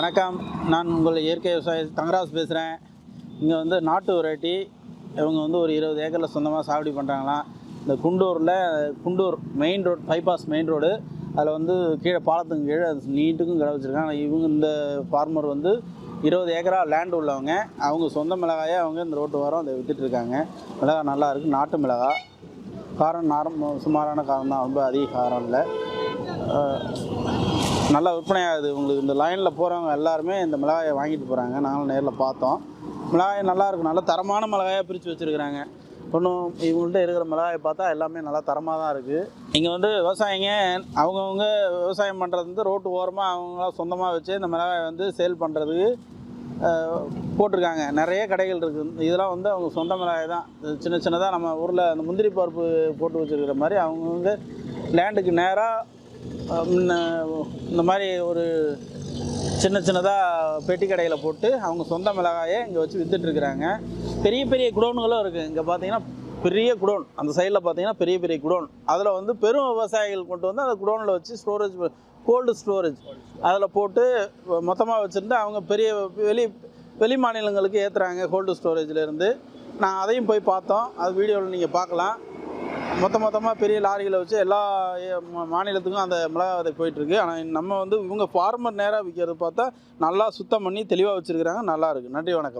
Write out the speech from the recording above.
வணக்கம். நான் உங்கள் இயற்கை விவசாயி தங்கராஜ் பேசுகிறேன் இங்கே வந்து நாட்டு வெரைட்டி. இவங்க வந்து ஒரு இருபது ஏக்கரில் சொந்தமாக சாகுபடி பண்ணுறாங்களாம் இந்த குண்டூரில் Guntur main road bypass main road. அதில் வந்து கீழே பாலத்துக்கு கீழே அது நீட்டுக்கும் கடை வச்சுருக்காங்க. இவங்க இந்த ஃபார்மர் வந்து இருபது ஏக்கரா லேண்ட் உள்ளவங்க. அவங்க சொந்த மிளகாயை அவங்க இந்த ரோட்டு வாரம் அதை விற்றுட்ருக்காங்க மிளகா நல்லாயிருக்கு நல்லா இருக்குது நாட்டு மிளகா. காரம் நாரம் சுமாரான காரம் தான். ரொம்ப அதிக காரம் இல்லை. நல்லா விற்பனை ஆகுது உங்களுக்கு இந்த லைனில் போகிறவங்க எல்லாருமே இந்த மிளகாயை வாங்கிட்டு போகிறாங்க நாங்களும் நேரில் பார்த்தோம். மிளகாய் நல்லா இருக்கும் நல்ல தரமான மிளகாயாக பிரித்து வச்சுருக்குறாங்க. ஒன்றும் இவங்கள்ட்ட இருக்கிற மிளகாயை பார்த்தா எல்லாமே நல்லா தரமாக தான் இருக்குது இங்கே வந்து விவசாயிங்க அவங்கவுங்க விவசாயம் பண்ணுறது வந்து ரோட்டு ஓரமாக அவங்களாம் சொந்தமாக வச்சு இந்த மிளகாயை வந்து சேல் பண்ணுறதுக்கு போட்டிருக்காங்க. நிறைய கடைகள் இருக்குது இதெல்லாம் வந்து அவங்க சொந்த மிளகாய் தான். சின்ன சின்னதாக நம்ம ஊரில் அந்த முந்திரி பருப்பு போட்டு வச்சுருக்கிற மாதிரி அவங்கவுங்க லேண்டுக்கு நேராக இந்த மாதிரி ஒரு சின்ன சின்னதாக பெட்டி கடையில் போட்டு அவங்க சொந்த மிளகாயை இங்கே வச்சு வித்துட்ருக்குறாங்க பெரிய பெரிய குடோன்களும் இருக்குது இங்கே பார்த்தீங்கன்னா பெரிய குடோன். அந்த சைடில் பார்த்தீங்கன்னா பெரிய பெரிய குடோன். அதில் வந்து பெரும் விவசாயிகள் கொண்டு வந்து அந்த குடோனில் வச்சு ஸ்டோரேஜ் கோல்டு ஸ்டோரேஜ் அதில் போட்டு மொத்தமாக வச்சுருந்து அவங்க பெரிய வெளி வெளி மாநிலங்களுக்கு ஏற்றுறாங்க கோல்டு ஸ்டோரேஜ்லேருந்து நான் அதையும் போய் பார்த்தோம். அது வீடியோவில் நீங்கள் பார்க்கலாம். மொத்த மொத்தமாக பெரிய லாரிகளை வச்சு எல்லா ஏ- மா- மாநிலத்துக்கும் அந்த மிளகா விதை போயிட்டுருக்கு. ஆனால் நம்ம வந்து இவங்க ஃபார்மர் நேராக விற்கிறது பார்த்தா நல்லா சுத்தம் பண்ணி தெளிவாக வச்சுருக்கிறாங்க. நல்லாயிருக்கு நன்றி வணக்கம்.